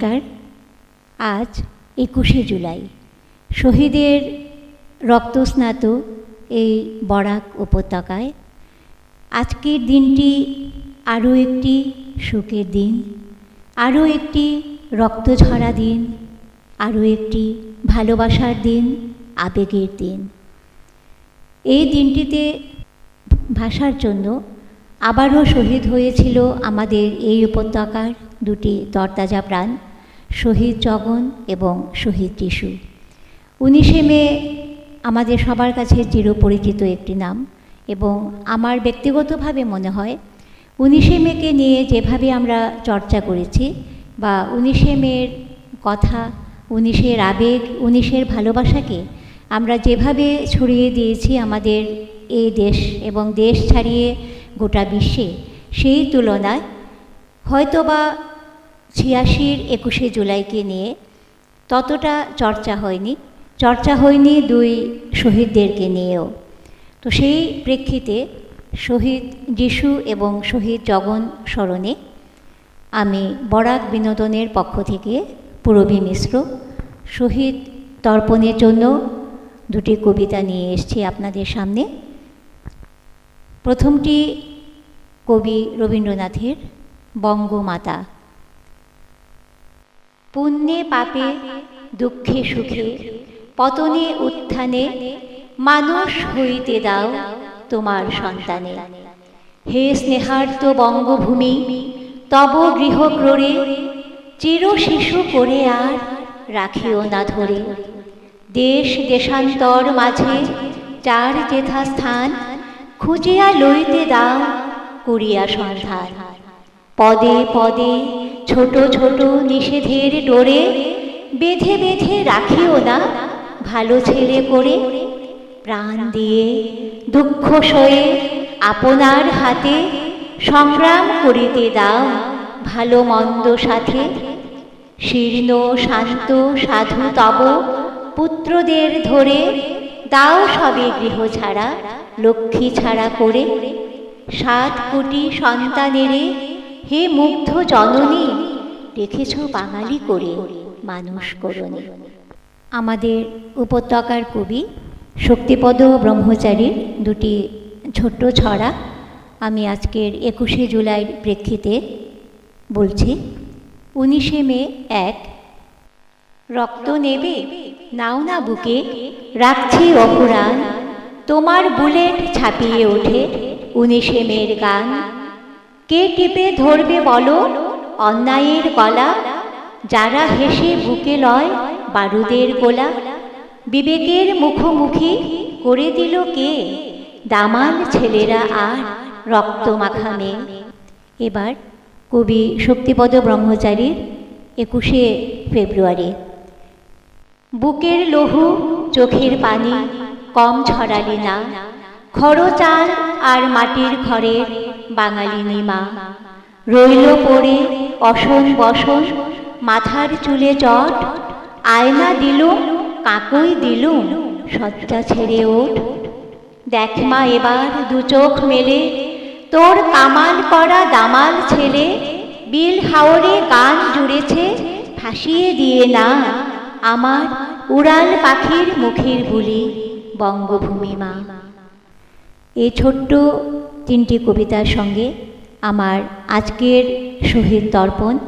নমস্কার। আজ একুশে জুলাই। শহীদের রক্তস্নাত এই বরাক উপত্যকায় আজকের দিনটি আরও একটি সুখের দিন, আরও একটি রক্তঝরা দিন, আরও একটি ভালোবাসার দিন, আবেগের দিন। এই দিনটিতে ভাষার জন্য আবারও শহীদ হয়েছিল আমাদের এই উপত্যকার দুটি তরতাজা প্রাণ। শহীদ জগন এবং শহীদ টিসু উনিশে মে আমাদের সবার কাছে চিরপরিচিত একটি নাম এবং আমার ব্যক্তিগতভাবে মনে হয় উনিশে মেকে নিয়ে যেভাবে আমরা চর্চা করেছি বা উনিশে মেয়ের কথা, উনিশের আবেগ, উনিশের ভালোবাসাকে আমরা যেভাবে ছড়িয়ে দিয়েছি আমাদের এই দেশ এবং দেশ ছাড়িয়ে গোটা বিশ্বে, সেই তুলনায় হয়তোবা ছিয়াশির একুশে জুলাইকে নিয়ে ততটা চর্চা হয়নি। চর্চা হয়নি দুই শহীদদেরকে নিয়েও। তো সেই প্রেক্ষিতে শহীদ যিশু এবং শহীদ জগন স্মরণে আমি বরাক বিনোদনের পক্ষ থেকে পুরবী মিশ্র শহীদ তর্পণের জন্য দুটি কবিতা নিয়ে এসেছি আপনাদের সামনে। প্রথমটি কবি রবীন্দ্রনাথের বঙ্গমাতা। পুণ্যে পাপে, দুঃখে সুখে, পতনে উত্থানে মানুষ হইতে দাও তোমার সন্তানে। হে স্নেহার্ত বঙ্গভূমি, তব গৃহক্রোড়ে চির শিশু করে আর রাখিও না ধরে। দেশ দেশান্তর মাঝে চার যেথা স্থান খুঁজিয়া লইতে দাও করিয়া সন্ধান। পদে পদে ছোট ছোট নিষেধের ডোরে বেঁধে বেঁধে রাখিও না ভালো ছেলে করে। প্রাণ দিয়ে দুঃখ সয়ে আপনার হাতে সংগ্রাম করিতে দাও ভালো মন্দ সাথে। শীর্ণ, শান্ত, সাধু তব পুত্রদের ধরে দাও সবে গৃহ ছাড়া, লক্ষ্মী ছাড়া করে। সাত কোটি সন্তানেরে হে মুগ্ধ জননী রেখেছ বাঙালি করে মানুষ করণে। আমাদের উপত্যকার কবি শক্তিপদ ব্রহ্মচারীর দুটি ছোট্ট ছড়া আমি আজকের একুশে জুলাইয়ের প্রেক্ষিতে বলছি, উনিশে মে এক, রক্ত নেবে, নাও না বুকে, রাখছি অপুরাণ, তোমার বুলেট ছাপিয়ে ওঠে উনিশে মের গান। কে টিপে ধরবে বলো? অন্যায়ের গলা, যারা হেসে বুকে লয় বারুদের গোলা। বিবেকের মুখোমুখি করে দিল কে? দামাল ছেলেরা আর রক্ত মাখা এবার কবি শক্তিপদ ব্রহ্মচারীর একুশে ফেব্রুয়ারি। বুকের লহু চোখের পানি কম ছড়ালি না। খরচাল আর মাটির ঘরের বাঙালি নিমা। রইল পড়ে অসন বসন, মাথার চুলে চট, আয়না দিলুম কাকুই দিলুম সজ্জা ছেড়ে ওঠ। দেখ মা, এবার দু চোখ মেলে, তোর কামাল করা দামাল ছেলে, বিল হাওরে গান জুড়েছে ফাঁসিয়ে দিয়ে না, আমার উড়াল পাখির মুখের বুলি, বঙ্গভূমি মা। এই ছোট্ট তিনটি কবিতার সঙ্গে আমার আজকের শহীদ দর্পণ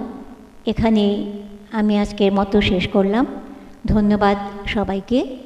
এখানে আমি আজকের মতো শেষ করলাম। ধন্যবাদ সবাইকে।